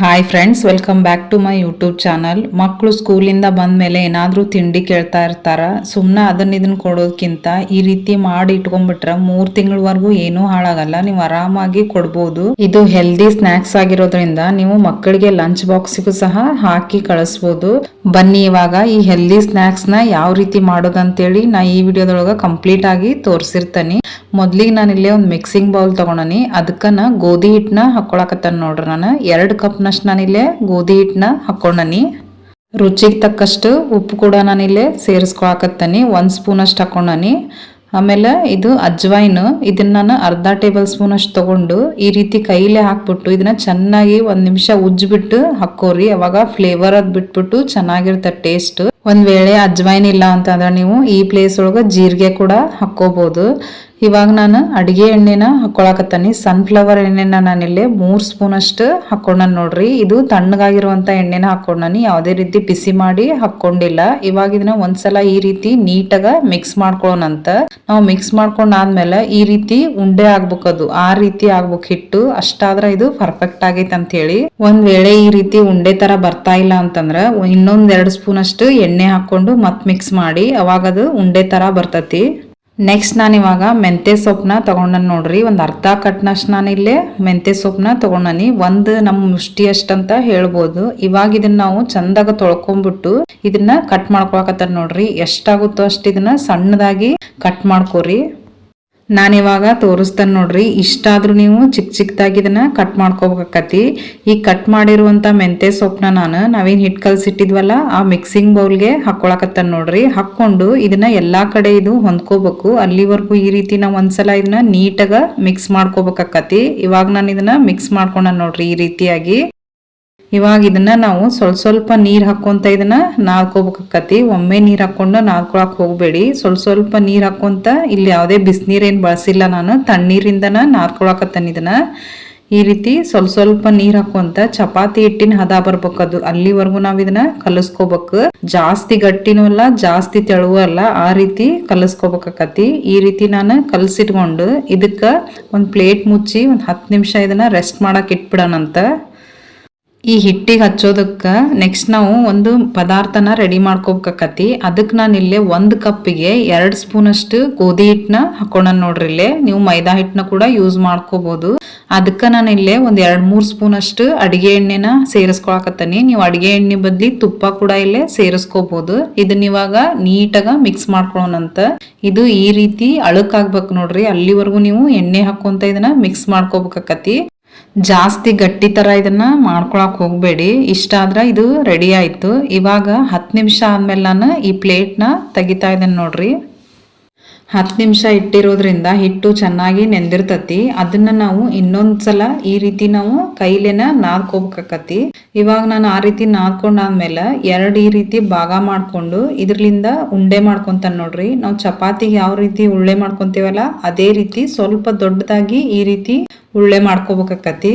Hi friends welcome back to my YouTube channel ಮಕ್ಕಳು ಸ್ಕೂಲಿಂದ ಬಂದ ಮೇಲೆ ಏನಾದರೂ ತಿಂಡಿ ಕೇಳ್ತಾ ಇರ್ತಾರ? ಸುಮ್ಮನೆ ಅದನ್ನ ಇದನ್ನ ಕೊಡೋದಕ್ಕಿಂತ ಈ ರೀತಿ ಮಾಡಿ ಇಟ್ಕೊಂಡ್ಬಿಟ್ರೆ ಮೂರು ತಿಂಗಳವರೆಗೂ ಏನೂ ಹಾಳಾಗಲ್ಲ. ನೀವು ಆರಾಮಾಗಿ ಕೊಡ್ಬೋದು. ಇದು ಹೆಲ್ದಿ ಸ್ನ್ಯಾಕ್ಸ್ ಆಗಿರೋದ್ರಿಂದ ನೀವು ಮಕ್ಕಳಿಗೆ ಲಂಚ್ ಬಾಕ್ಸಿಗೂ ಸಹ ಹಾಕಿ ಕಳಿಸ್ಬೋದು. ಬನ್ನಿ ಇವಾಗ ಈ ಹೆಲ್ದಿ ಸ್ನ್ಯಾಕ್ಸ್ನ ಯಾವ ರೀತಿ ಮಾಡೋದಂತೇಳಿ ನಾ ಈ ವಿಡಿಯೋದೊಳಗೆ ಕಂಪ್ಲೀಟ್ ಆಗಿ ತೋರಿಸಿರ್ತೀನಿ. ಮೊದ್ಲಿಗೆ ನಾನು ಇಲ್ಲೇ ಒಂದು ಮಿಕ್ಸಿಂಗ್ ಬೌಲ್ ತಗೊಂಡನಿ. ಅದಕ್ಕೆ ನಾ ಗೋಧಿ ಹಿಟ್ಟನ್ನ ಹಾಕೊಳಕತ್ತಾನ ನೋಡ್ರಿ ನಾನು. ಎರಡು ಕಪ್ನಷ್ಟು ನಾನಿಲ್ಲೇ ಗೋಧಿ ಹಿಟ್ಟನ್ನ ಹಾಕೊಂಡನಿ ರುಚಿಗೆ ತಕ್ಕಷ್ಟು ಉಪ್ಪು ಕೂಡ ನಾನಿಲ್ಲೇ ಸೇರಿಸ್ಕೊಳಕತ್ತಾನಿ, ಒಂದು ಸ್ಪೂನ್ ಹಾಕ್ಕೊಂಡನಿ. ಆಮೇಲೆ ಇದು ಅಜ್ವೈನ್ ಇದನ್ನ ನಾನು ಅರ್ಧ ಟೇಬಲ್ ಸ್ಪೂನ್ ಅಷ್ಟು ತಗೊಂಡು ಈ ರೀತಿ ಕೈಲೇ ಹಾಕ್ಬಿಟ್ಟು, ಇದನ್ನ ಚೆನ್ನಾಗಿ ಒಂದು ನಿಮಿಷ ಉಜ್ಜಿಬಿಟ್ಟು ಹಾಕೋರಿ ಅವಾಗ ಫ್ಲೇವರ್ ಅದು ಬಿಟ್ಬಿಟ್ಟು ಚೆನ್ನಾಗಿರುತ್ತೆ ಟೇಸ್ಟ್ ಒಂದ್ ವೇಳೆ ಅಜ್ವೈನ್ ಇಲ್ಲ ಅಂತಂದ್ರೆ ನೀವು ಈ ಪ್ಲೇಸ್ ಒಳಗೆ ಜೀರಿಗೆ ಕೂಡ ಹಾಕೋಬಹುದು ಇವಾಗ ನಾನು ಅಡಿಗೆ ಎಣ್ಣೆನ ಹಾಕೊಳಕತ್ತಾನಿ. ಸನ್ಫ್ಲವರ್ ಎಣ್ಣೆನ ನಾನಿಲ್ಲಿ ಮೂರ್ ಸ್ಪೂನ್ ಅಷ್ಟು ಹಾಕ್ಕೊಂಡಾನ ನೋಡ್ರಿ. ಇದು ತಣ್ಣಗಾಗಿರುವಂತ ಎಣ್ಣೆನ ಹಾಕೊಂಡನಿ. ಯಾವುದೇ ರೀತಿ ಬಿಸಿ ಮಾಡಿ ಹಾಕೊಂಡಿಲ್ಲ. ಇವಾಗ ಇದನ್ನ ಒಂದ್ಸಲ ಈ ರೀತಿ ನೀಟಾಗ ಮಿಕ್ಸ್ ಮಾಡ್ಕೊಳ್ಳೋಣಂತ ನಾವು ಮಿಕ್ಸ್ ಮಾಡ್ಕೊಂಡಾದ್ಮೇಲೆ ಈ ರೀತಿ ಉಂಡೆ ಆಗ್ಬೇಕದು ಆ ರೀತಿ ಆಗ್ಬೇಕು ಹಿಟ್ಟು. ಅಷ್ಟಾದ್ರ ಇದು ಪರ್ಫೆಕ್ಟ್ ಆಗೈತೆ ಅಂತ ಹೇಳಿ ಒಂದ್ ವೇಳೆ ಈ ರೀತಿ ಉಂಡೆ ತರ ಬರ್ತಾ ಇಲ್ಲ ಅಂತಂದ್ರ ಇನ್ನೊಂದ್ ಎರಡು ಸ್ಪೂನ್ ಅಷ್ಟು ಎಣ್ಣೆ ಹಾಕೊಂಡು ಮತ್ ಮಿಕ್ಸ್ ಮಾಡಿ. ಅವಾಗ ಅದು ಉಂಡೆ ತರ ಬರ್ತತಿ. ನೆಕ್ಸ್ಟ್ ನಾನು ಇವಾಗ ಮೆಂತೆ ಸೊಪ್ಪನ್ನ ತಗೊಂಡನ್ ನೋಡ್ರಿ, ಒಂದು ಅರ್ಧ ಕಟ್ನಷ್ಟು ನಾನು ಇಲ್ಲೇ ಮೆಂತೆ ಸೊಪ್ಪನ್ನ ತಗೊಂಡನಿ. ಒಂದು ನಮ್ಮ ಮುಷ್ಟಿ ಅಷ್ಟಂತ ಹೇಳ್ಬೋದು. ಇವಾಗ ಇದನ್ನ ನಾವು ಚಂದಾಗ ತೊಳ್ಕೊಂಡ್ಬಿಟ್ಟು ಇದನ್ನ ಕಟ್ ಮಾಡ್ಕೊಳಕತ್ತಾರ ನೋಡ್ರಿ. ಎಷ್ಟಾಗುತ್ತೋ ಅಷ್ಟು ಇದನ್ನ ಸಣ್ಣದಾಗಿ ಕಟ್ ಮಾಡ್ಕೋರಿ. ನಾನಿವಾಗ ತೋರಿಸ್ತೇನೆ ನೋಡ್ರಿ. ಇಷ್ಟಾದರೂ ನೀವು ಚಿಕ್ಕ ಚಿಕ್ಕದಾಗಿ ಇದನ್ನ ಕಟ್ ಮಾಡ್ಕೋಬೇಕತಿ ಈ ಕಟ್ ಮಾಡಿರುವಂಥ ಮೆಂತೆ ಸೊಪ್ಪನ್ನ ನಾನು ನಾವೇನ್ ಹಿಟ್ ಕಲಸಿಟ್ಟಿದ್ವಲ್ಲ ಆ ಮಿಕ್ಸಿಂಗ್ ಬೌಲ್ಗೆ ಹಾಕೊಳಕತ್ತಾನ ನೋಡ್ರಿ. ಹಾಕ್ಕೊಂಡು ಇದನ್ನ ಎಲ್ಲಾ ಕಡೆ ಇದು ಹೊಂದ್ಕೋಬೇಕು. ಅಲ್ಲಿವರೆಗೂ ಈ ರೀತಿ ನಾವು ಒಂದ್ಸಲ ಇದನ್ನ ನೀಟಾಗ ಮಿಕ್ಸ್ ಮಾಡ್ಕೋಬೇಕತ್ತಿ ಇವಾಗ ನಾನು ಇದನ್ನ ಮಿಕ್ಸ್ ಮಾಡ್ಕೊಂಡ ನೋಡ್ರಿ ಈ ರೀತಿಯಾಗಿ. ಇವಾಗ ಇದನ್ನ ನಾವು ಸ್ವಲ್ಪ ಸ್ವಲ್ಪ ನೀರ್ ಹಾಕೊಂತ ಇದನ್ನ ನಾದ್ಕೋಬೇಕಾಕತಿ. ಒಮ್ಮೆ ನೀರ್ ಹಾಕೊಂಡು ನಾದ್ಕೊಳಕ್ ಹೋಗಬೇಡಿ. ಸ್ವಲ್ಪ ಸ್ವಲ್ಪ ನೀರ್ ಹಾಕೊಂತ ಇಲ್ಲಿ ಯಾವುದೇ ಬಿಸಿನೀರ್ ಏನ್ ಬಳಸಿಲ್ಲ ನಾನು. ತಣ್ಣೀರಿಂದನ ನಾದ್ಕೊಳಕತ್ತನ್ ಇದನ್ನ. ಈ ರೀತಿ ಸ್ವಲ್ಪ ಸ್ವಲ್ಪ ನೀರ್ ಹಾಕೊಂತ ಚಪಾತಿ ಹಿಟ್ಟಿನ ಹದ ಬರ್ಬೇಕದು ಅಲ್ಲಿವರೆಗೂ ನಾವ್ ಇದನ್ನ ಕಲಸ್ಕೋಬೇಕು. ಜಾಸ್ತಿ ಗಟ್ಟಿನೂ ಅಲ್ಲ, ಜಾಸ್ತಿ ತೆಳುವ ಅಲ್ಲ. ಆ ರೀತಿ ಕಲಸ್ಕೋಬೇಕಾಕತಿ. ಈ ರೀತಿ ನಾನು ಕಲಸಿಟ್ಕೊಂಡು ಇದಕ್ಕ ಒಂದ್ ಪ್ಲೇಟ್ ಮುಚ್ಚಿ ಒಂದ್ ಹತ್ತು ನಿಮಿಷ ಇದನ್ನ ರೆಸ್ಟ್ ಮಾಡಕ್ ಇಟ್ಬಿಡೋಣಂತ ಈ ಹಿಟ್ಟಿಗೆ ಹಚ್ಚೋದಕ್ಕೆ ನೆಕ್ಸ್ಟ್ ನಾವು ಒಂದು ಪದಾರ್ಥನ ರೆಡಿ ಮಾಡ್ಕೋಬೇಕತಿ ಅದಕ್ಕೆ ನಾನು ಇಲ್ಲೇ ಒಂದು ಕಪ್ಪಿಗೆ ಎರಡು ಸ್ಪೂನ್ ಅಷ್ಟು ಗೋಧಿ ಹಿಟ್ಟನ್ನ ಹಾಕೋಣ ನೋಡ್ರಿ ಇಲ್ಲೇ. ನೀವು ಮೈದಾ ಹಿಟ್ಟನ್ನ ಕೂಡ ಯೂಸ್ ಮಾಡ್ಕೋಬಹುದು ಅದಕ್ಕೆ ನಾನು ಇಲ್ಲೇ ಒಂದು ಎರಡು ಮೂರು ಸ್ಪೂನ್ ಅಷ್ಟು ಅಡಿಗೆ ಎಣ್ಣೆನ ಸೇರಿಸ್ಕೊಳಕತ್ತೀನಿ. ನೀವು ಅಡಿಗೆ ಎಣ್ಣೆ ಬದ್ಲಿ ತುಪ್ಪ ಕೂಡ ಇಲ್ಲೇ ಸೇರಿಸ್ಕೋಬಹುದು ಇದನ್ನ ಇವಾಗ ನೀಟಾಗ ಮಿಕ್ಸ್ ಮಾಡ್ಕೊಳ್ಳೋಣಂತ ಇದು ಈ ರೀತಿ ಅಳಕಾಗ್ಬೇಕು ನೋಡ್ರಿ. ಅಲ್ಲಿವರೆಗೂ ನೀವು ಎಣ್ಣೆ ಹಾಕೋಂತ ಇದನ್ನ ಮಿಕ್ಸ್ ಮಾಡ್ಕೋಬೇಕತಿ ಜಾಸ್ತಿ ಗಟ್ಟಿ ತರ ಇದನ್ನ ಮಾಡ್ಕೊಳಕ್ ಹೋಗಬೇಡಿ. ಇಷ್ಟ ಆದ್ರೆ ಇದು ರೆಡಿ ಆಯ್ತು. ಇವಾಗ ಹತ್ತು ನಿಮಿಷ ಆದ್ಮೇಲೆ ನಾನು ಈ ಪ್ಲೇಟ್ನ ತೆಗಿತಾ ಇದ್ದೇನೆ ನೋಡ್ರಿ. ಹತ್ತು ನಿಮಿಷ ಇಟ್ಟಿರೋದ್ರಿಂದ ಹಿಟ್ಟು ಚೆನ್ನಾಗಿ ನೆಂದಿರ್ತತಿ. ಅದನ್ನ ನಾವು ಇನ್ನೊಂದ್ಸಲ ಈ ರೀತಿ ನಾವು ಕೈಲೇನ ನಾದ್ಕೋಬೇಕತಿ ಇವಾಗ ನಾನು ಆ ರೀತಿ ನಾದ್ಕೊಂಡಾದ್ಮೇಲೆ ಎರಡು ಈ ರೀತಿ ಭಾಗ ಮಾಡ್ಕೊಂಡು ಇದ್ರಲಿಂದ ಉಂಡೆ ಮಾಡ್ಕೊಂತ ನೋಡ್ರಿ. ನಾವು ಚಪಾತಿಗೆ ಯಾವ ರೀತಿ ಉಳ್ಳೆ ಮಾಡ್ಕೊಂತೀವಲ್ಲ, ಅದೇ ರೀತಿ ಸ್ವಲ್ಪ ದೊಡ್ಡದಾಗಿ ಈ ರೀತಿ ಉಳ್ಳೆ ಮಾಡ್ಕೋಬೇಕಾಕತಿ.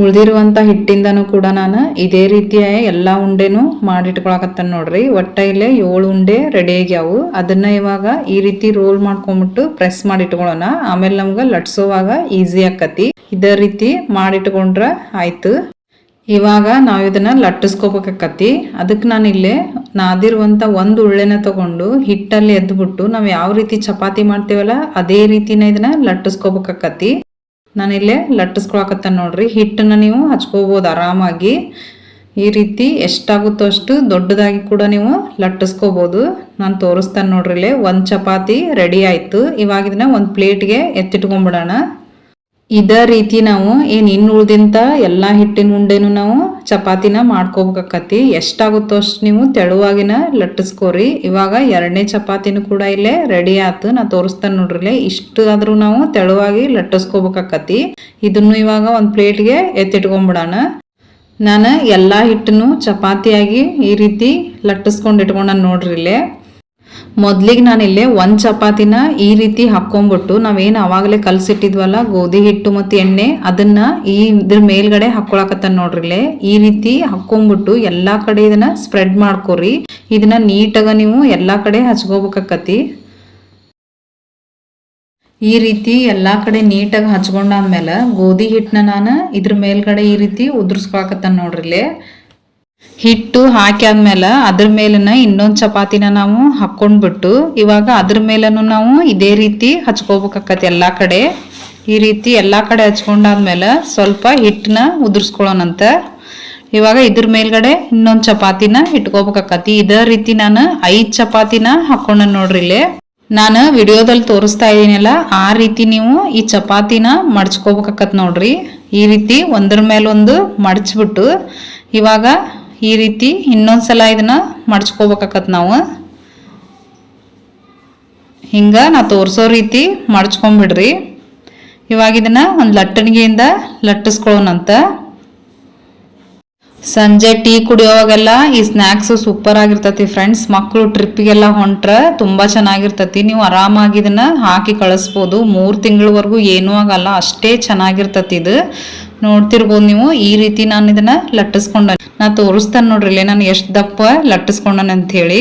ಉಳ್ದಿರುವಂತ ಹಿಟ್ಟಿಂದನೂ ಕೂಡ ನಾನು ಇದೇ ರೀತಿಯ ಎಲ್ಲಾ ಉಂಡೆನು ಮಾಡಿಟ್ಕೊಳಕತ್ತಾನ ನೋಡ್ರಿ. ಒಟ್ಟ ಇಲ್ಲೇ ಏಳು ಉಂಡೆ ರೆಡಿ ಆಗ್ಯಾವು. ಅದನ್ನ ಇವಾಗ ಈ ರೀತಿ ರೋಲ್ ಮಾಡ್ಕೊಂಬಿಟ್ಟು ಪ್ರೆಸ್ ಮಾಡಿ ಇಟ್ಕೊಳ್ಳೋಣ ಆಮೇಲೆ ನಮ್ಗೆ ಲಟ್ಸೋವಾಗ ಈಸಿ ಆಕತಿ. ಇದೇ ರೀತಿ ಮಾಡಿಟ್ಕೊಂಡ್ರ ಆಯ್ತು. ಇವಾಗ ನಾವು ಇದನ್ನ ಲಟ್ಟಿಸ್ಕೋಬೇಕಾಕತಿ. ಅದಕ್ಕೆ ನಾನು ಇಲ್ಲೇ ನಾದಿರುವಂತ ಒಂದು ಉಳ್ಳೆನ ತಗೊಂಡು ಹಿಟ್ಟಲ್ಲಿ ಎದ್ಬಿಟ್ಟು ನಾವು ಯಾವ ರೀತಿ ಚಪಾತಿ ಮಾಡ್ತೀವಲ್ಲ ಅದೇ ರೀತಿನ ಇದನ್ನ ಲಟ್ಟಿಸ್ಕೋಬೇಕಾಕತಿ. ನಾನಿಲ್ಲೇ ಲಟ್ಟಿಸ್ಕೊಳಕತ್ತ ನೋಡ್ರಿ. ಹಿಟ್ಟನ್ನ ನೀವು ಹಚ್ಕೋಬೋದು ಆರಾಮಾಗಿ. ಈ ರೀತಿ ಎಷ್ಟಾಗುತ್ತೋ ಅಷ್ಟು ದೊಡ್ಡದಾಗಿ ಕೂಡ ನೀವು ಲಟ್ಟಿಸ್ಕೋಬೋದು. ನಾನು ತೋರಿಸ್ತಾನೆ ನೋಡ್ರಿ ಇಲ್ಲೇ. ಒಂದು ಚಪಾತಿ ರೆಡಿ ಆಯಿತು. ಇವಾಗ ಇದನ್ನ ಒಂದು ಪ್ಲೇಟ್ಗೆ ಎತ್ತಿಟ್ಕೊಂಡ್ಬಿಡೋಣ. ಇದೇ ರೀತಿ ನಾವು ಏನು ಇನ್ನು ಉಳ್ದಿಂತ ಎಲ್ಲ ಹಿಟ್ಟಿನ ಉಂಡೆನು ನಾವು ಚಪಾತಿನ ಮಾಡ್ಕೋಬೇಕಾಕತಿ ಎಷ್ಟಾಗುತ್ತೋ ಅಷ್ಟು ನೀವು ತೆಳುವಾಗಿನ ಲಟ್ಟಿಸ್ಕೋರಿ. ಇವಾಗ ಎರಡನೇ ಚಪಾತಿನೂ ಕೂಡ ಇಲ್ಲೇ ರೆಡಿ ಆಯ್ತು ನಾ ತೋರಿಸ್ತಾನೆ ನೋಡ್ರಿಲೆ ಇಷ್ಟು ಆದರೂ ನಾವು ತೆಳುವಾಗಿ ಲಟ್ಟಿಸ್ಕೋಬೇಕಾಕತಿ ಇದನ್ನು ಇವಾಗ ಒಂದು ಪ್ಲೇಟ್ಗೆ ಎತ್ತಿಟ್ಕೊಂಡ್ಬಿಡೋಣ ನಾನು ಎಲ್ಲ ಹಿಟ್ಟನ್ನು ಚಪಾತಿಯಾಗಿ ಈ ರೀತಿ ಲಟ್ಟಿಸ್ಕೊಂಡು ಇಟ್ಕೊಂಡ ನೋಡ್ರಿ ಇಲ್ಲೇ ಮೊದ್ಲಿಗೆ ನಾನಿಲ್ಲೇ ಒಂದು ಚಪಾತಿನ ಈ ರೀತಿ ಹಾಕ್ಕೊಂಬಿಟ್ಟು ನಾವೇನು ಅವಾಗಲೇ ಕಲಸಿಟ್ಟಿದ್ವಲ್ಲ, ಗೋಧಿ, ಹಿಟ್ಟು ಮತ್ತು ಎಣ್ಣೆ, ಅದನ್ನ ಈ ಇದ್ರ ಮೇಲ್ಗಡೆ ಹಾಕ್ಕೊಳಕತ್ತ ನೋಡ್ರಿಲ್ಲೇ ಈ ರೀತಿ ಹಾಕ್ಕೊಂಬಿಟ್ಟು ಎಲ್ಲಾ ಕಡೆ ಇದನ್ನ ಸ್ಪ್ರೆಡ್ ಮಾಡ್ಕೊರಿ. ಇದನ್ನ ನೀಟಾಗ ನೀವು ಎಲ್ಲಾ ಕಡೆ ಹಚ್ಕೋಬೇಕಕ್ಕತಿ ಈ ರೀತಿ ಎಲ್ಲಾ ಕಡೆ ನೀಟಾಗಿ ಹಚ್ಕೊಂಡಾದ್ಮೇಲೆ ಗೋಧಿ ಹಿಟ್ಟನ್ನ ನಾನು ಇದ್ರ ಮೇಲ್ಗಡೆ ಈ ರೀತಿ ಉದುರ್ಸ್ಕೊಳಕತ್ತಾನ ನೋಡ್ರಿ ಇಲ್ಲಿ ಹಿಟ್ಟು ಹಾಕಿ ಆದ್ಮೇಲೆ ಅದ್ರ ಮೇಲನ ಇನ್ನೊಂದು ಚಪಾತಿನ ನಾವು ಹಾಕ್ಕೊಂಡ್ಬಿಟ್ಟು ಇವಾಗ ಅದ್ರ ಮೇಲೂ ನಾವು ಇದೇ ರೀತಿ ಹಚ್ಕೋಬೇಕಾಕತಿ ಎಲ್ಲಾ ಕಡೆ. ಈ ರೀತಿ ಎಲ್ಲಾ ಕಡೆ ಹಚ್ಕೊಂಡಾದ್ಮೇಲೆ ಸ್ವಲ್ಪ ಹಿಟ್ಟನ್ನ ಉದುರ್ಸ್ಕೊಳ್ಳೋಣಂತ. ಇವಾಗ ಇದ್ರ ಮೇಲ್ಗಡೆ ಇನ್ನೊಂದು ಚಪಾತಿನ ಇಟ್ಕೋಬೇಕಾಕತಿ. ಇದೇ ರೀತಿ ನಾನು ಐದು ಚಪಾತಿನ ನೋಡ್ರಿ ಇಲ್ಲಿ. ನಾನು ವಿಡಿಯೋದಲ್ಲಿ ತೋರಿಸ್ತಾ ಇದ್ದೀನಲ್ಲ ಆ ರೀತಿ ನೀವು ಈ ಚಪಾತಿನ ಮಡ್ಚ್ಕೋಬೇಕಾಕತ್ ನೋಡ್ರಿ. ಈ ರೀತಿ ಒಂದ್ರ ಮೇಲೊಂದು ಮಡ್ಚ್ಬಿಟ್ಟು ಇವಾಗ ಈ ರೀತಿ ಇನ್ನೊಂದ್ಸಲ ಇದನ್ನ ಮಡ್ಚ್ಕೋಬೇಕಾಕತ್ ನಾವು. ಹಿಂಗ ನಾ ತೋರಿಸೋ ರೀತಿ ಮಡ್ಚ್ಕೊಂಬಿಡ್ರಿ ಇವಾಗ ಇದನ್ನ ಒಂದು ಲಟ್ಟಣಿಗೆಯಿಂದ ಲಟ್ಟಿಸ್ಕೊಳ್ಳೋಣಂತ ಸಂಜೆ ಟೀ ಕುಡಿಯೋವಾಗೆಲ್ಲ ಈ ಸ್ನ್ಯಾಕ್ಸ್ ಸೂಪರ್ ಆಗಿರ್ತತಿ ಫ್ರೆಂಡ್ಸ್. ಮಕ್ಕಳು ಟ್ರಿಪ್ಪಿಗೆಲ್ಲ ಹೊಂಟ್ರೆ ತುಂಬ ಚೆನ್ನಾಗಿರ್ತತಿ. ನೀವು ಆರಾಮಾಗಿ ಇದನ್ನ ಹಾಕಿ ಕಳಿಸ್ಬೋದು. ಮೂರು ತಿಂಗಳವರೆಗೂ ಏನೂ ಆಗಲ್ಲ. ಅಷ್ಟೇ ಚೆನ್ನಾಗಿರ್ತತಿ ಇದು. ನೋಡ್ತಿರ್ಬೋದು ನೀವು. ಈ ರೀತಿ ನಾನು ಇದನ್ನ ಲಟ್ಟಿಸ್ಕೊಂಡ ನಾ ತೋರಿಸ್ತಾನೆ ನೋಡ್ರಿ ನಾನು ಎಷ್ಟು ದಪ್ಪ ಲಟ್ಟಿಸ್ಕೊಂಡನ ಅಂತ ಹೇಳಿ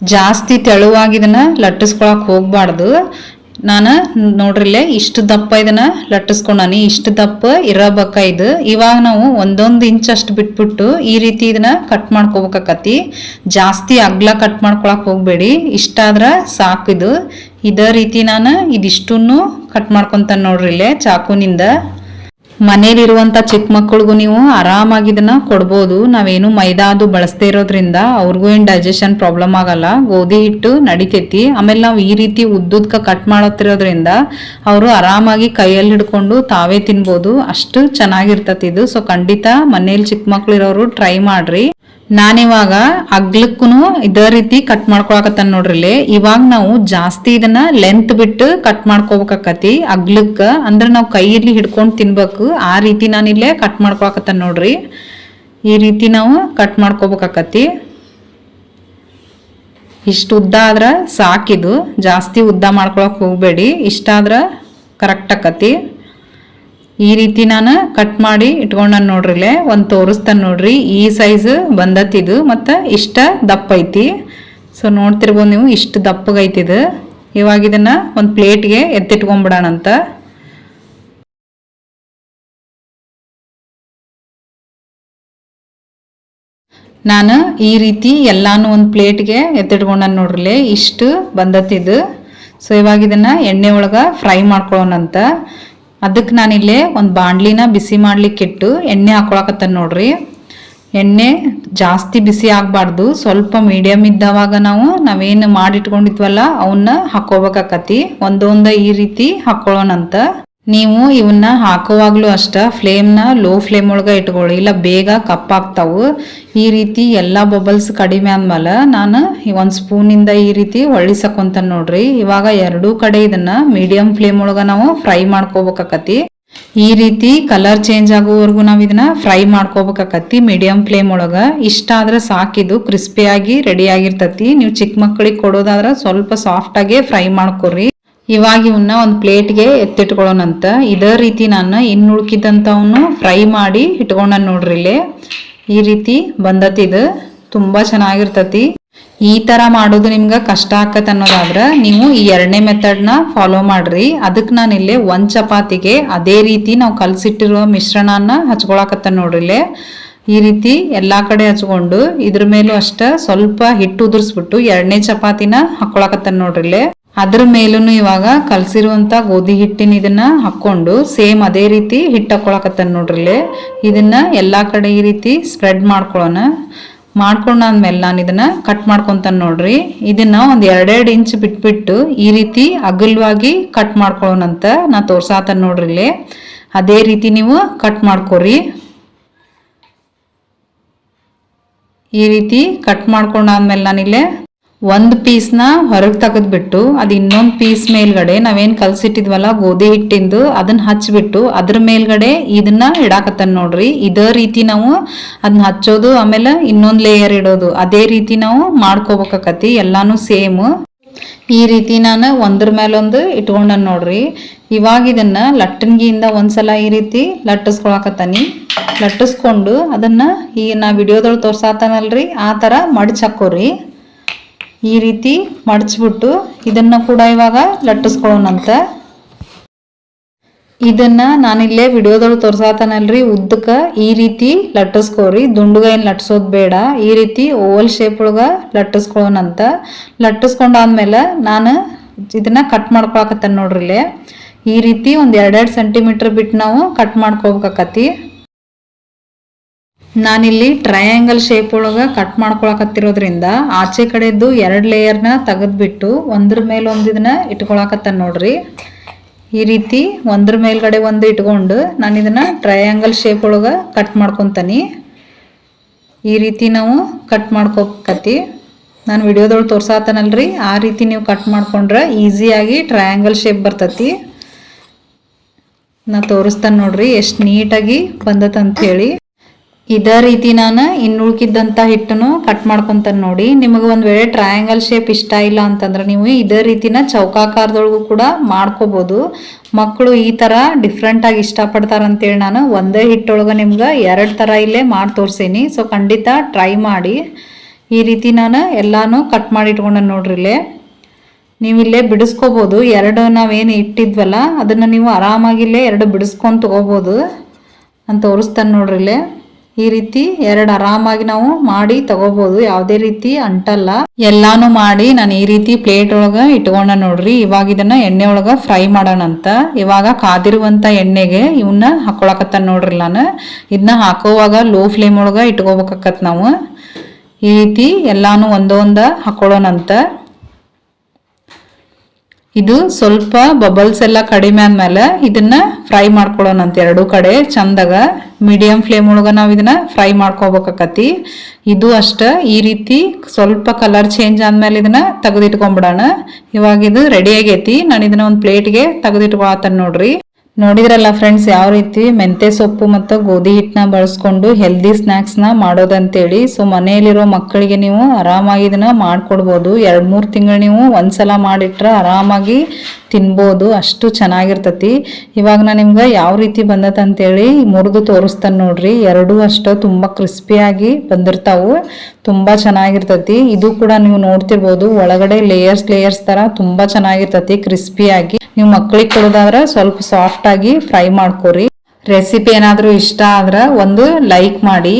ಜಾಸ್ತಿ ತೆಳುವಾಗಿ ಇದನ್ನ ಲಟ್ಟಿಸ್ಕೊಳಕ್ ಹೋಗ್ಬಾರ್ದು. ನಾನು ನೋಡ್ರಿಲ್ಲೇ ಇಷ್ಟು ದಪ್ಪ ಇದನ್ನ ಲಟ್ಟಿಸ್ಕೊಂಡಾನಿ, ಇಷ್ಟು ದಪ್ಪ ಇರಬೇಕ ಇದು. ಇವಾಗ ನಾವು ಒಂದೊಂದು ಇಂಚ್ ಅಷ್ಟು ಬಿಟ್ಬಿಟ್ಟು ಈ ರೀತಿ ಇದನ್ನ ಕಟ್ ಮಾಡ್ಕೋಬೇಕಾಕತಿ. ಜಾಸ್ತಿ ಅಗ್ಲ ಕಟ್ ಮಾಡ್ಕೊಳಕ್ ಹೋಗ್ಬೇಡಿ. ಇಷ್ಟಾದ್ರ ಸಾಕು ಇದು. ಇದೇ ರೀತಿ ನಾನು ಇದಿಷ್ಟನ್ನು ಕಟ್ ಮಾಡ್ಕೊತಾನೆ ನೋಡ್ರಿಲ್ಲೇ ಚಾಕುನಿಂದ. ಮನೇಲಿರುವಂತ ಚಿಕ್ಕ ಮಕ್ಕಳಿಗೂ ನೀವು ಆರಾಮಾಗಿ ಇದನ್ನ ಕೊಡ್ಬೋದು. ನಾವೇನು ಮೈದಾ ಅದು ಬಳಸದೇ ಇರೋದ್ರಿಂದ ಅವ್ರಿಗೂ ಏನು ಡೈಜೆಷನ್ ಪ್ರಾಬ್ಲಮ್ ಆಗಲ್ಲ. ಗೋಧಿ ಹಿಟ್ಟು ನಡಿತೈತಿ. ಆಮೇಲೆ ನಾವು ಈ ರೀತಿ ಉದ್ದುದ್ಕ ಕಟ್ ಮಾಡತ್ತಿರೋದ್ರಿಂದ ಅವರು ಆರಾಮಾಗಿ ಕೈಯಲ್ಲಿ ಹಿಡ್ಕೊಂಡು ತಾವೇ ತಿನ್ಬೋದು. ಅಷ್ಟು ಚೆನ್ನಾಗಿರ್ತತಿ ಇದು. ಸೊ ಖಂಡಿತ ಮನೇಲಿ ಚಿಕ್ಕ ಮಕ್ಳು ಇರೋರು ಟ್ರೈ ಮಾಡ್ರಿ. ನಾನಿವಾಗ ಅಗ್ಲಕ್ಕೂ ಇದೇ ರೀತಿ ಕಟ್ ಮಾಡ್ಕೊಳಕತ್ತಾನ ನೋಡ್ರಿ ಇವಾಗ ನಾವು ಜಾಸ್ತಿ ಇದನ್ನ ಲೆಂತ್ ಬಿಟ್ಟು ಕಟ್ ಮಾಡ್ಕೋಬೇಕಾಕತಿ. ಅಗ್ಲಕ್ಕ ಅಂದ್ರೆ ನಾವು ಕೈಯಲ್ಲಿ ಹಿಡ್ಕೊಂಡು ತಿನ್ಬೇಕು. ಆ ರೀತಿ ನಾನಿಲ್ಲೇ ಕಟ್ ಮಾಡ್ಕೊಳಕತ್ತಾನ ನೋಡ್ರಿ. ಈ ರೀತಿ ನಾವು ಕಟ್ ಮಾಡ್ಕೋಬೇಕಾಕತಿ. ಇಷ್ಟು ಉದ್ದ ಆದ್ರೆ ಸಾಕಿದು. ಜಾಸ್ತಿ ಉದ್ದ ಮಾಡ್ಕೊಳಕ್ ಹೋಗ್ಬೇಡಿ. ಇಷ್ಟಾದ್ರೆ ಕರೆಕ್ಟ್ ಆಕತಿ. ಈ ರೀತಿ ನಾನು ಕಟ್ ಮಾಡಿ ಇಟ್ಕೊಂಡ ನೋಡ್ರಿಲೆ ಒಂದು ತೋರಿಸ್ತಾನೆ ನೋಡ್ರಿ. ಈ ಸೈಜ್ ಬಂದತ್ತಿದು ಮತ್ತು ಇಷ್ಟ ದಪ್ಪ ಐತಿ. ಸೊ ನೋಡ್ತಿರ್ಬೋದು ನೀವು ಇಷ್ಟು ದಪ್ಪಗೈತಿದು ಇವಾಗ ಇದನ್ನು ಒಂದು ಪ್ಲೇಟ್ಗೆ ಎತ್ತಿಟ್ಕೊಂಬಿಡೋಣಂತ ನಾನು ಈ ರೀತಿ ಎಲ್ಲಾನು ಒಂದು ಪ್ಲೇಟ್ಗೆ ಎತ್ತಿಟ್ಕೊಂಡ ನೋಡ್ರಿಲೆ ಇಷ್ಟು ಬಂದತ್ತಿದು ಸೊ ಇವಾಗ ಇದನ್ನು ಎಣ್ಣೆ ಒಳಗೆ ಫ್ರೈ ಮಾಡ್ಕೊಳ್ಳೋಣಂತ ಅದಕ್ಕೆ ನಾನಿಲ್ಲಿ ಒಂದು ಬಾಣಲಿನ ಬಿಸಿ ಮಾಡ್ಲಿಕ್ಕೆ ಇಟ್ಟು ಎಣ್ಣೆ ಹಾಕೊಳಕತ್ತ ನೋಡ್ರಿ. ಎಣ್ಣೆ ಜಾಸ್ತಿ ಬಿಸಿ ಆಗಬಾರ್ದು, ಸ್ವಲ್ಪ ಮೀಡಿಯಮ್ ಇದ್ದವಾಗ ನಾವು ನಾವೇನು ಮಾಡಿಟ್ಕೊಂಡಿದ್ವಲ್ಲ, ಅವನ್ನ ಹಾಕೋಬೇಕಾಕತಿ. ಒಂದೊಂದ ಈ ರೀತಿ ಹಾಕೊಳ್ಳೋಣಂತ. ನೀವು ಇವನ್ನ ಹಾಕುವಾಗ್ಲೂ ಅಷ್ಟ ಫ್ಲೇಮ್ನ ಲೋ ಫ್ಲೇಮ್ ಒಳಗೆ ಇಟ್ಕೊಳ್ಳಿ. ಇಲ್ಲ, ಬೇಗ ಕಪ್ಪಾಗ್ತಾವು ಈ ರೀತಿ ಎಲ್ಲ ಬಬಲ್ಸ್ ಕಡಿಮೆ ಆದ್ಮೇಲೆ ನಾನು ಒಂದು ಸ್ಪೂನಿಂದ ಈ ರೀತಿ ಹೊಳ್ಳಿಸಕೊಂತ ನೋಡ್ರಿ. ಇವಾಗ ಎರಡೂ ಕಡೆ ಇದನ್ನ ಮೀಡಿಯಂ ಫ್ಲೇಮ್ ಒಳಗೆ ನಾವು ಫ್ರೈ ಮಾಡ್ಕೋಬೇಕಾಕತಿ. ಈ ರೀತಿ ಕಲರ್ ಚೇಂಜ್ ಆಗೋವರೆಗೂ ನಾವು ಇದನ್ನ ಫ್ರೈ ಮಾಡ್ಕೋಬೇಕತಿ ಮೀಡಿಯಂ ಫ್ಲೇಮ್ ಒಳಗ. ಇಷ್ಟ ಆದ್ರೆ ಸಾಕಿದು ಕ್ರಿಸ್ಪಿಯಾಗಿ ರೆಡಿ ಆಗಿರ್ತತಿ. ನೀವು ಚಿಕ್ಕ ಮಕ್ಕಳಿಗೆ ಕೊಡೋದಾದ್ರೆ ಸ್ವಲ್ಪ ಸಾಫ್ಟ್ ಆಗಿ ಫ್ರೈ ಮಾಡ್ಕೊರಿ. ಇವಾಗ ಇವನ್ನ ಒಂದು ಪ್ಲೇಟ್ಗೆ ಎತ್ತಿಟ್ಕೊಳ್ಳೋಣಂತ. ಇದೇ ರೀತಿ ನಾನು ಇನ್ನು ಉಳ್ಕಿದಂಥವನ್ನು ಫ್ರೈ ಮಾಡಿ ಇಟ್ಕೊಂಡ ನೋಡ್ರಿ ಇಲ್ಲಿ. ಈ ರೀತಿ ಬಂದತಿದು ತುಂಬಾ ಚೆನ್ನಾಗಿರ್ತತಿ. ಈ ತರ ಮಾಡೋದು ನಿಮ್ಗೆ ಕಷ್ಟ ಆಕತ್ ಅನ್ನೋದಾದ್ರೆ ನೀವು ಈ ಎರಡನೇ ಮೆಥಡ್ನ ಫಾಲೋ ಮಾಡ್ರಿ. ಅದಕ್ಕೆ ನಾನು ಇಲ್ಲಿ ಒಂದು ಚಪಾತಿಗೆ ಅದೇ ರೀತಿ ನಾವು ಕಲಸಿಟ್ಟಿರೋ ಮಿಶ್ರಣನ ಹಚ್ಕೊಳಕತ್ತ ನೋಡ್ರಿ ಇಲ್ಲಿ. ಈ ರೀತಿ ಎಲ್ಲ ಕಡೆ ಹಚ್ಕೊಂಡು ಇದ್ರ ಮೇಲೂ ಅಷ್ಟ ಸ್ವಲ್ಪ ಹಿಟ್ಟು ಉದುರಿಸ್ಬಿಟ್ಟು ಎರಡನೇ ಚಪಾತಿನ ಹಾಕೊಳಕತ್ತ ನೋಡ್ರಿ ಇಲ್ಲಿ. ಅದ್ರ ಮೇಲೂ ಇವಾಗ ಕಲಸಿರುವಂಥ ಗೋಧಿ ಹಿಟ್ಟಿನ ಇದನ್ನ ಹಾಕ್ಕೊಂಡು ಸೇಮ್ ಅದೇ ರೀತಿ ಹಿಟ್ಟು ಹಾಕೊಳಕತ್ತಾನ ನೋಡ್ರಿ ಇದನ್ನ ಎಲ್ಲಾ ಕಡೆ ಈ ರೀತಿ ಸ್ಪ್ರೆಡ್ ಮಾಡ್ಕೊಳ್ಳೋಣ ಮಾಡ್ಕೊಂಡಾದ್ಮೇಲೆ ನಾನು ಇದನ್ನ ಕಟ್ ಮಾಡ್ಕೊತಾನೆ ನೋಡ್ರಿ. ಇದನ್ನ ಒಂದು ಎರಡೆರಡು ಇಂಚ್ ಬಿಟ್ಬಿಟ್ಟು ಈ ರೀತಿ ಅಗಲವಾಗಿ ಕಟ್ ಮಾಡ್ಕೊಳ್ಳೋಣಂತ ನಾ ತೋರ್ಸಾತನ್ ನೋಡ್ರಿ ಇಲ್ಲಿ. ಅದೇ ರೀತಿ ನೀವು ಕಟ್ ಮಾಡ್ಕೊರಿ. ಈ ರೀತಿ ಕಟ್ ಮಾಡ್ಕೊಂಡಾದ್ಮೇಲೆ ನಾನಿಲ್ಲೇ ಒಂದು ಪೀಸ್ನ ಹೊರಗೆ ತೆಗೆದ್ಬಿಟ್ಟು, ಅದು ಇನ್ನೊಂದು ಪೀಸ್ ಮೇಲ್ಗಡೆ ನಾವೇನು ಕಲಸಿಟ್ಟಿದ್ವಲ್ಲ, ಗೋಧಿ ಹಿಟ್ಟಿಂದು ಅದನ್ನ ಹಚ್ಚಿಬಿಟ್ಟು ಅದ್ರ ಮೇಲ್ಗಡೆ ಇದನ್ನ ಇಡಾಕತ್ತನ್ ನೋಡ್ರಿ. ಇದೇ ರೀತಿ ನಾವು ಅದನ್ನ ಹಚ್ಚೋದು, ಆಮೇಲೆ ಇನ್ನೊಂದು ಲೇಯರ್ ಇಡೋದು. ಅದೇ ರೀತಿ ನಾವು ಮಾಡ್ಕೋಬೇಕಾಕತಿ ಎಲ್ಲಾನು ಸೇಮ್. ಈ ರೀತಿ ನಾನು ಒಂದ್ರ ಮೇಲೊಂದು ಇಟ್ಕೊಂಡ ನೋಡ್ರಿ. ಇವಾಗ ಇದನ್ನ ಲಟ್ಟನ್ಗಿಯಿಂದ ಒಂದ್ಸಲ ಈ ರೀತಿ ಲಟ್ಟಿಸ್ಕೊಳಕತ್ತಾನಿ. ಲಟ್ಟಿಸ್ಕೊಂಡು ಅದನ್ನ ಈಗ ನಾ ವಿಡಿಯೋದೊಳಗೆ ತೋರ್ಸಾತನಲ್ರಿ, ಆ ಥರ ಮಡ್ಚ್ ಈ ರೀತಿ ಮಡಚ್ಬಿಟ್ಟು ಇದನ್ನ ಕೂಡ ಇವಾಗ ಲಟ್ಟಿಸ್ಕೊಳ್ಳೋಣಂತ. ಇದನ್ನ ನಾನಿಲ್ಲೇ ವಿಡಿಯೋದೊಳಗೆ ತೋರ್ಸಾತನಲ್ರಿ, ಉದ್ದಕ್ಕೆ ಈ ರೀತಿ ಲಟ್ಟಿಸ್ಕೋರಿ. ದುಂಡುಗ ಏನು ಲಟ್ಸೋದು ಬೇಡ, ಈ ರೀತಿ ಓವಲ್ ಶೇಪ್ ಒಳಗ ಲಟ್ಟಿಸ್ಕೊಳ್ಳೋಣಂತ. ಲಟ್ಟಿಸ್ಕೊಂಡಾದ್ಮೇಲೆ ನಾನು ಇದನ್ನ ಕಟ್ ಮಾಡ್ಕೊಳಕತ್ತೇನೆ ನೋಡ್ರಿ ಇಲ್ಲೇ ಈ ರೀತಿ ಒಂದು ಎರಡೆರಡು ಸೆಂಟಿಮೀಟರ್ ಬಿಟ್ಟು ನಾವು ಕಟ್ ಮಾಡ್ಕೋಬೇಕಾಕತಿ. ನಾನಿಲ್ಲಿ ಟ್ರಯಾಂಗಲ್ ಶೇಪ್ ಒಳಗೆ ಕಟ್ ಮಾಡ್ಕೊಳಕತ್ತಿರೋದ್ರಿಂದ ಆಚೆ ಕಡೆದ್ದು ಎರಡು ಲೇಯರ್ನ ತೆಗೆದ್ಬಿಟ್ಟು ಒಂದ್ರ ಮೇಲೆ ಒಂದು ಇದನ್ನ ಇಟ್ಕೊಳಕತ್ತ ನೋಡ್ರಿ. ಈ ರೀತಿ ಒಂದ್ರ ಮೇಲ್ಗಡೆ ಒಂದು ಇಟ್ಕೊಂಡು ನಾನು ಇದನ್ನ ಟ್ರಯಾಂಗಲ್ ಶೇಪ್ ಒಳಗೆ ಕಟ್ ಮಾಡ್ಕೊತೀನಿ. ಈ ರೀತಿ ನಾವು ಕಟ್ ಮಾಡ್ಕೊಕತ್ತಿ. ನಾನು ವಿಡಿಯೋದೊಳಗೆ ತೋರ್ಸಾತನಲ್ರಿ, ಆ ರೀತಿ ನೀವು ಕಟ್ ಮಾಡ್ಕೊಂಡ್ರೆ ಈಸಿಯಾಗಿ ಟ್ರಯಾಂಗಲ್ ಶೇಪ್ ಬರ್ತತಿ. ನಾ ತೋರಿಸ್ತಾನೆ ನೋಡ್ರಿ, ಎಷ್ಟು ನೀಟಾಗಿ ಬಂದತಂತ ಹೇಳಿ. ಇದೇ ರೀತಿ ನಾನು ಇನ್ನು ಉಳ್ಕಿದ್ದಂಥ ಹಿಟ್ಟನ್ನು ಕಟ್ ಮಾಡ್ಕೊತಾನೆ ನೋಡಿ. ನಿಮಗೆ ಒಂದು ವೇಳೆ ಟ್ರಯಾಂಗಲ್ ಶೇಪ್ ಇಷ್ಟ ಇಲ್ಲ ಅಂತಂದ್ರೆ ನೀವು ಇದೇ ರೀತಿನ ಚೌಕಾಕಾರದೊಳಗೂ ಕೂಡ ಮಾಡ್ಕೋಬೋದು. ಮಕ್ಕಳು ಈ ಥರ ಡಿಫ್ರೆಂಟಾಗಿ ಇಷ್ಟಪಡ್ತಾರಂತೇಳಿ ನಾನು ಒಂದೇ ಹಿಟ್ಟೊಳಗೆ ನಿಮ್ಗೆ ಎರಡು ಥರ ಇಲ್ಲೇ ಮಾಡಿ ತೋರಿಸೀನಿ. ಸೊ ಖಂಡಿತ ಟ್ರೈ ಮಾಡಿ. ಈ ರೀತಿ ನಾನು ಎಲ್ಲನೂ ಕಟ್ ಮಾಡಿ ಇಟ್ಕೊಂಡೆ ನೋಡ್ರಿ ಇಲ್ಲೇ. ನೀವು ಇಲ್ಲೇ ಬಿಡಿಸ್ಕೋಬೋದು. ಎರಡು ನಾವೇನು ಇಟ್ಟಿದ್ವಲ್ಲ, ಅದನ್ನು ನೀವು ಆರಾಮಾಗಿಲ್ಲೇ ಎರಡು ಬಿಡಿಸ್ಕೊಂಡು ತೊಗೋಬೋದು ಅಂತ ತೋರಿಸ್ತಾನೆ ನೋಡ್ರಿ ಇಲ್ಲೇ. ಈ ರೀತಿ ಎರಡು ಆರಾಮಾಗಿ ನಾವು ಮಾಡಿ ತಗೋಬಹುದು ಯಾವುದೇ ರೀತಿ ಅಂಟಲ್ಲ. ಎಲ್ಲಾನು ಮಾಡಿ ನಾನು ಈ ರೀತಿ ಪ್ಲೇಟ್ ಒಳಗ ಇಟ್ಕೊಂಡ ನೋಡ್ರಿ. ಇವಾಗ ಇದನ್ನ ಎಣ್ಣೆ ಒಳಗ ಫ್ರೈ ಮಾಡೋಣ ಅಂತ. ಇವಾಗ ಕಾದಿರುವಂತ ಎಣ್ಣೆಗೆ ಇವನ್ನ ಹಾಕೊಳಕತ್ತ ನೋಡ್ರಿ ನಾನು. ಇದನ್ನ ಹಾಕೋವಾಗ ಲೋ ಫ್ಲೇಮ್ ಒಳಗ ಇಟ್ಕೋಬೇಕತ್ ನಾವು. ಈ ರೀತಿ ಎಲ್ಲಾನು ಒಂದೊಂದ ಹಾಕೊಳ್ಳೋಣಂತ ಇದು ಸ್ವಲ್ಪ ಬಬಲ್ಸ್ ಎಲ್ಲ ಕಡಿಮೆ ಆದ್ಮೇಲೆ ಇದನ್ನ ಫ್ರೈ ಮಾಡ್ಕೊಳ್ಳೋಣಂತ ಎರಡು ಕಡೆ. ಚಂದಾಗ ಮೀಡಿಯಂ ಫ್ಲೇಮ್ ಒಳಗ ನಾವು ಇದನ್ನ ಫ್ರೈ ಮಾಡ್ಕೋಬೇಕಾಕತಿ ಇದು ಅಷ್ಟ ಈ ರೀತಿ ಸ್ವಲ್ಪ ಕಲರ್ ಚೇಂಜ್ ಆದ್ಮೇಲೆ ಇದನ್ನ ತೆಗೆದಿಟ್ಕೊಂಡ್ಬಿಡೋಣ ಇವಾಗ ಇದು ರೆಡಿ ಆಗೈತಿ. ನಾನು ಇದನ್ನ ಒಂದು ಪ್ಲೇಟ್ಗೆ ತೆಗೆದಿಟ್ಕೊಳತನ ನೋಡ್ರಿ. ನೋಡಿದ್ರಲ್ಲ ಫ್ರೆಂಡ್ಸ್ ಯಾವ ರೀತಿ? ಮೆಂತೆ ಸೊಪ್ಪು ಮತ್ತು ಗೋಧಿ ಹಿಟ್ಟನ್ನ ಬಳಸ್ಕೊಂಡು ಹೆಲ್ದಿ ಸ್ನ್ಯಾಕ್ಸ್ನ ಮಾಡೋದಂತೇಳಿ. ಸೊ ಮನೆಯಲ್ಲಿರೋ ಮಕ್ಕಳಿಗೆ ನೀವು ಆರಾಮಾಗಿ ಇದನ್ನ ಮಾಡಿಕೊಡ್ಬೋದು. ಎರಡು ಮೂರು ತಿಂಗಳು ನೀವು ಒಂದ್ಸಲ ಮಾಡಿಟ್ರೆ ಆರಾಮಾಗಿ ತಿನ್ಬೋದು. ಅಷ್ಟು ಚೆನ್ನಾಗಿರ್ತತಿ. ಇವಾಗ ನಾನು ನಿಮ್ಗೆ ಯಾವ ರೀತಿ ಬಂದತ್ತಂತೇಳಿ ಮುರಿದು ತೋರಿಸ್ತಾನೆ ನೋಡ್ರಿ. ಎರಡೂ ಅಷ್ಟು ತುಂಬ ಕ್ರಿಸ್ಪಿಯಾಗಿ ಬಂದಿರ್ತಾವು. ತುಂಬ ಚೆನ್ನಾಗಿರ್ತತಿ. ಇದು ಕೂಡ ನೀವು ನೋಡ್ತಿರ್ಬೋದು. ಒಳಗಡೆ ಲೇಯರ್ಸ್ ಲೇಯರ್ಸ್ ಥರ ತುಂಬ ಚೆನ್ನಾಗಿರ್ತತಿ ಕ್ರಿಸ್ಪಿಯಾಗಿ ನೀವು ಮಕ್ಕಳಿಗೆ ಕೊಡೋದಾದ್ರೆ ಸ್ವಲ್ಪ ಸಾಫ್ಟ್ ಆಗಿ ಫ್ರೈ ಮಾಡ್ಕೊರಿ. ರೆಸಿಪಿ ಏನಾದರೂ ಇಷ್ಟ ಆದ್ರೆ ಒಂದು ಲೈಕ್ ಮಾಡಿ.